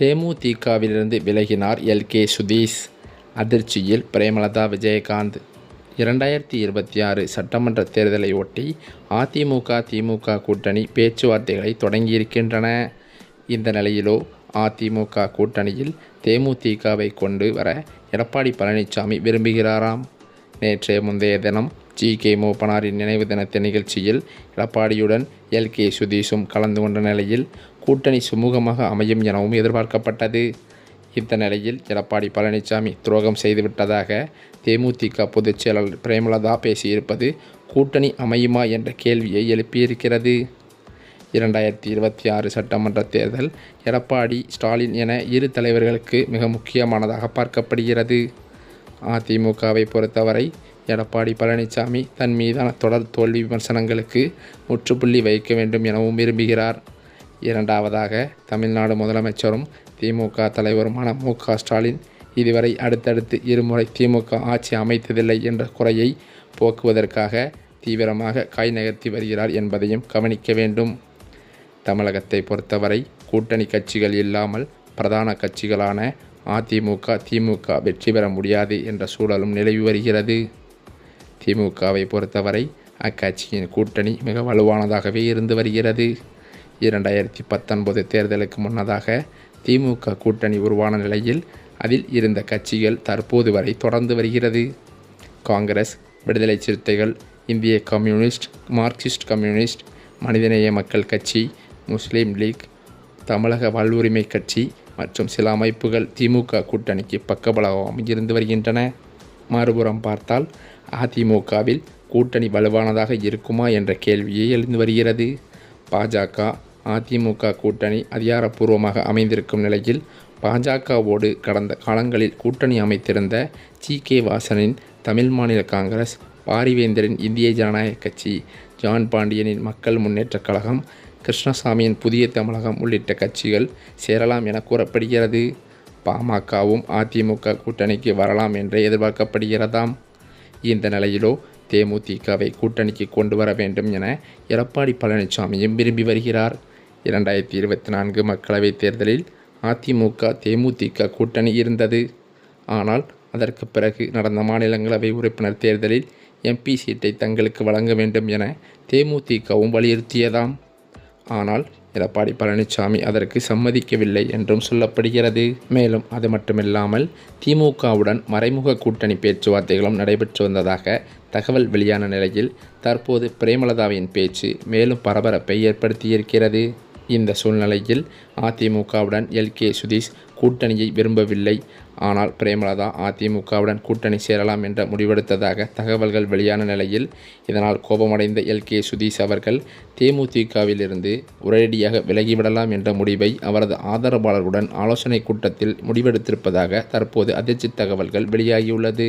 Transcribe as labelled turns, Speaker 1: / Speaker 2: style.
Speaker 1: தேமுதிகவிலிருந்து விலகினார் L. K. Sudhish. அதிர்ச்சியில் பிரேமலதா விஜயகாந்த். இரண்டாயிரத்தி இருபத்தி ஆறு சட்டமன்ற தேர்தலை ஒட்டி அதிமுக திமுக கூட்டணி பேச்சுவார்த்தைகளை தொடங்கியிருக்கின்றன. இந்த நிலையிலோ அதிமுக கூட்டணியில் தேமுதிகவை கொண்டு வர எடப்பாடி பழனிசாமி விரும்புகிறாராம். நேற்றைய முந்தைய தினம் ஜி கே மூப்பனாரின் நினைவு தினத்த நிகழ்ச்சியில் எடப்பாடியுடன் எல் கே சுதீஷும் கலந்து கொண்ட நிலையில் கூட்டணி சுமூகமாக அமையும் எனவும் எதிர்பார்க்கப்பட்டது. இந்த நிலையில் எடப்பாடி பழனிசாமி துரோகம் செய்துவிட்டதாக தேமுதிக பொதுச் செயலாளர் பிரேமலதா பேசியிருப்பது கூட்டணி அமையுமா என்ற கேள்வியை எழுப்பியிருக்கிறது. இரண்டாயிரத்தி இருபத்தி ஆறு சட்டமன்ற தேர்தல் எடப்பாடி ஸ்டாலின் என இரு தலைவர்களுக்கு மிக முக்கியமானதாக பார்க்கப்படுகிறது. அதிமுகவை பொறுத்தவரை எடப்பாடி பழனிசாமி தன் மீதான தொடர் தோல்வி விமர்சனங்களுக்கு முற்றுப்புள்ளி வைக்க வேண்டும் எனவும் விரும்புகிறார். இரண்டாவதாக தமிழ்நாடு முதலமைச்சரும் திமுக தலைவருமான மு. க. ஸ்டாலின் இதுவரை அடுத்தடுத்து இருமுறை திமுக ஆட்சி அமைத்ததில்லை என்ற குறையை போக்குவதற்காக தீவிரமாக காய் நகர்த்தி வருகிறார் என்பதையும் கவனிக்க வேண்டும். தமிழகத்தை பொறுத்தவரை கூட்டணி கட்சிகள் இல்லாமல் பிரதான கட்சிகளான அதிமுக திமுக வெற்றி பெற முடியாது என்ற சூழலும் நிலவி வருகிறது. திமுகவை பொறுத்தவரை அக்கட்சியின் கூட்டணி மிக வலுவானதாகவே இருந்து வருகிறது. இரண்டாயிரத்தி பத்தொன்பது தேர்தலுக்கு முன்னதாக திமுக கூட்டணி உருவான நிலையில் அதில் இருந்த கட்சிகள் தற்போது வரை தொடர்ந்து வருகிறது. காங்கிரஸ் விடுதலை சிறுத்தைகள் இந்திய கம்யூனிஸ்ட் மார்க்சிஸ்ட் கம்யூனிஸ்ட் மனிதநேய மக்கள் கட்சி முஸ்லீம் லீக் தமிழக வாழ்வுரிமை கட்சி மற்றும் சில அமைப்புகள் திமுக கூட்டணிக்கு பக்கபலமாக இருந்து வருகின்றன. மறுபுறம் பார்த்தால் அதிமுகவில் கூட்டணி வலுவானதாக இருக்குமா என்ற கேள்வியே எழுந்து வருகிறது. பாஜக அதிமுக கூட்டணி அதிகாரப்பூர்வமாக அமைந்திருக்கும் நிலையில் பாஜகவோடு கடந்த காலங்களில் கூட்டணி அமைத்திருந்த ஜி கே. வாசனின் தமிழ் மாநில காங்கிரஸ் பாரிவேந்தரின் இந்திய ஜனநாயக கட்சி ஜான் பாண்டியனின் மக்கள் முன்னேற்றக் கழகம் கிருஷ்ணசாமியின் புதிய தமிழகம் உள்ளிட்ட கட்சிகள் சேரலாம் என கூறப்படுகிறது. பாமகவும் அதிமுக கூட்டணிக்கு வரலாம் என்று எதிர்பார்க்கப்படுகிறதாம். இந்த நிலையிலோ தேமுதிகவை கூட்டணிக்கு கொண்டு வர வேண்டும் என எடப்பாடி பழனிசாமியும் விரும்பி வருகிறார். இரண்டாயிரத்தி இருபத்தி நான்கு மக்களவைத் தேர்தலில் அதிமுக தேமுதிக கூட்டணி இருந்தது. ஆனால் அதற்கு பிறகு நடந்த மாநிலங்களவை உறுப்பினர் தேர்தலில் எம்பி சீட்டை தங்களுக்கு வழங்க வேண்டும் என தேமுதிகவும் வலியுறுத்தியதாம். ஆனால் எடப்பாடி பழனிசாமி அதற்கு சம்மதிக்கவில்லை என்றும் சொல்லப்படுகிறது. மேலும் அது மட்டுமில்லாமல் திமுகவுடன் மறைமுக கூட்டணி பேச்சுவார்த்தைகளும் நடைபெற்று வந்ததாக தகவல் வெளியான நிலையில் தற்போது பிரேமலதாவின் பேச்சு மேலும் பரபரப்பை ஏற்படுத்தியிருக்கிறது. இந்த சூழ்நிலையில் அதிமுகவுடன் எல். கே. சுதீஷ் கூட்டணியை விரும்பவில்லை. ஆனால் பிரேமலதா அதிமுகவுடன் கூட்டணி சேரலாம் என்ற முடிவெடுத்ததாக தகவல்கள் வெளியான நிலையில் இதனால் கோபமடைந்த எல். கே. சுதீஷ் அவர்கள் தேமுதிகவிலிருந்து உடனடியாக விலகிவிடலாம் என்ற முடிவை அவரது ஆதரவாளர்களுடன் ஆலோசனை கூட்டத்தில் முடிவெடுத்திருப்பதாக தற்போது அதிர்ச்சி தகவல்கள் வெளியாகியுள்ளது.